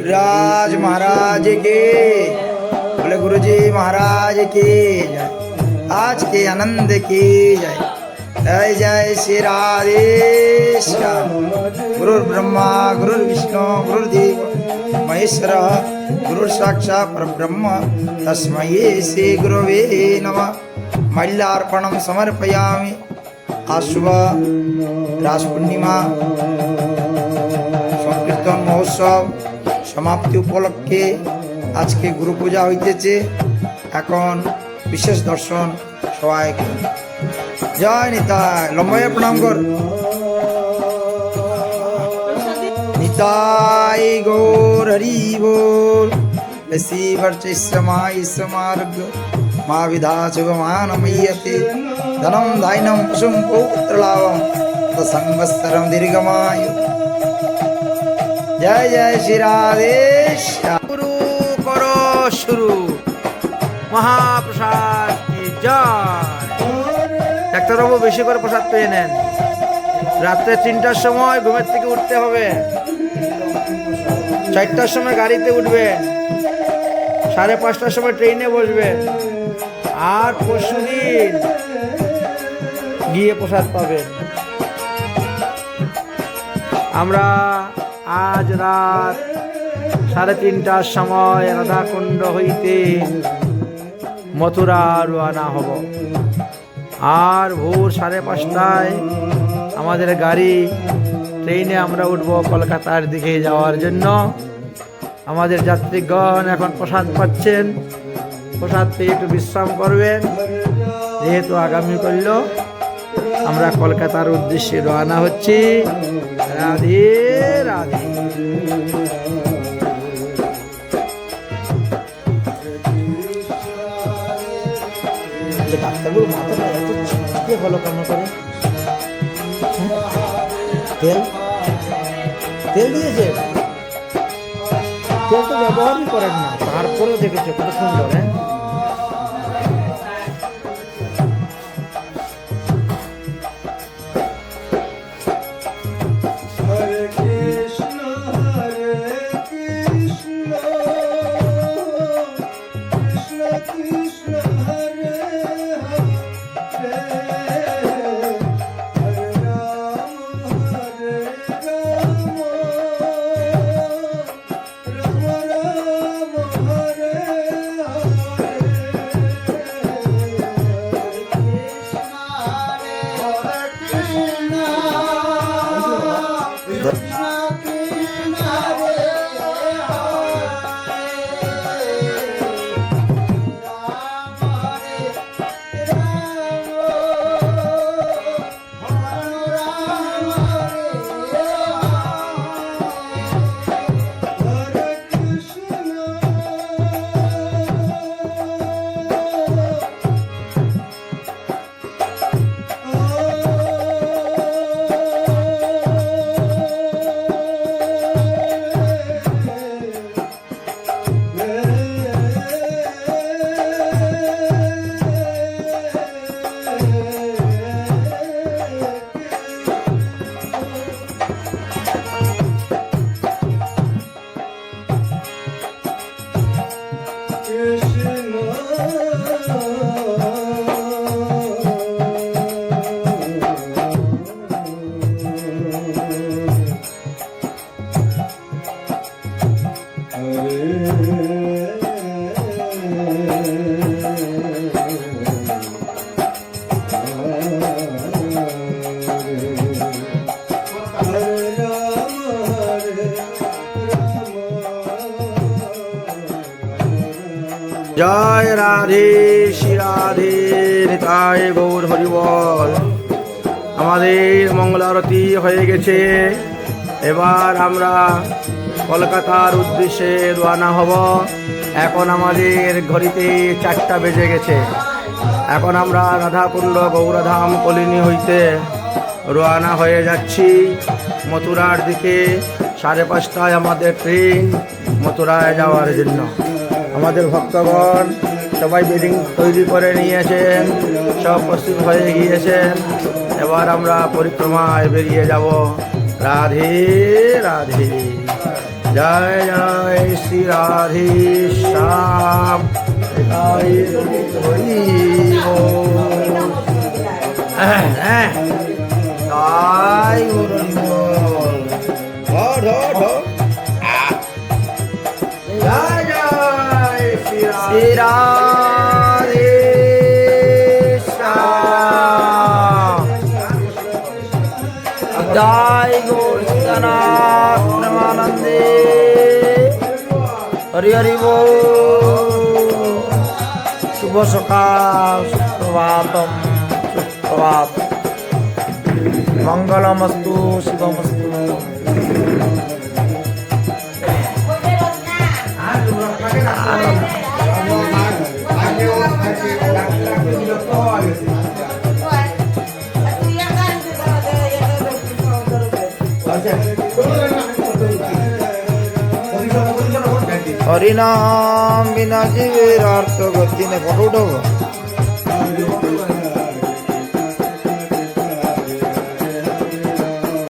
राज महाराज के। बोले गुरु जी महाराज के जय। आज के आनंद के जय। जय जय श्री राधे गुरु ब्रह्मा गुरु विष्णु गुरुर्देव महेश्वर, गुरुर पर परब्रह्म। तस्म श्री गुरुवे नम। मल्यार्पण समर्पयामि। आशुभ राजपूर्णिमा संकीर्तन महोत्सव। সমাপ্তি উপলক্ষে আজকে গুরু পূজা হইতেছে। এখন বিশেষ দর্শন সবাই। জয় নিতাই লম্বাইয়ে প্রণাম কর। নিতাই গৌর হরি বল। ইসমার্গ মা বিধা শুভমানময়্যতে ধনম ধাইনম পশুম পৌত্রলাভম সংবৎসরম দীর্ঘমায়ু। জয় জয় শ্রী রাধে শুরু করো, শুরু। মহাপ্রসাদ কি জয়। ডাক্তারবাবু, বেশি করে প্রসাদ পেয়ে নেন। রাত্রে তিনটার সময় ঘুমের থেকে উঠতে হবে। চারটার সময় গাড়িতে উঠবেন সাড়ে পাঁচটার সময় ট্রেনে বসবেন আর পরশু দিন গিয়ে প্রসাদ পাবেন। আমরা আজ রাত সাড়ে তিনটার সময় রাধাকুণ্ড হইতে মথুরা রোয়ানা হব। আর ভোর সাড়ে পাঁচটায় আমাদের গাড়ি, ট্রেনে আমরা উঠব কলকাতার দিকে যাওয়ার জন্য। আমাদের যাত্রীগণ এখন প্রসাদ পাচ্ছেন। প্রসাদ পেয়ে একটু বিশ্রাম করবেন। যেহেতু আগামী করল আমরা কলকাতার উদ্দেশ্যে রওনা হচ্ছি। রাধে রাধে। হলো কেন করে? তেল? তেল দিয়েছে? তেল না। দেখেছ কত সুন্দর হ্যাঁ? Hare জয় রাধে শ্রী রাধে নিতায় গৌর হরিবল। আমাদের মঙ্গলারতি হয়ে গেছে। এবার আমরা কলকাতার উদ্দেশ্যে রওনা হব। এখন আমাদের ঘড়িতে চারটা বেজে গেছে। এখন আমরা রাধাকুণ্ড গৌরধাম কলিনী হইতে রওনা হয়ে যাচ্ছি। মথুরার দিকে সাড়ে পাঁচটায় আমাদের ট্রেন মথুরায় যাওয়ার জন্য। আমাদের ভক্তগণ সবাই বেডিং তৈরি করে নিয়েছেন, সব প্রস্তুত হয়ে গিয়েছেন। এবার আমরা পরিক্রমায় বেরিয়ে যাব। রাধে রাধে। জয় জয় শ্রী রাধে শ্যাম। হ্যাঁ। তাই। জয় জয় শ্রী রাধে জয় গৌরীনাথ প্রেমানন্দে হরি হরি শুভ সকাল সুপ্রভাতম সুপ্রভাত মঙ্গলমস্তু শিবমস্তু হরিনাম বিনা জীবের অর্থ গতি নে ফটো উঠাবো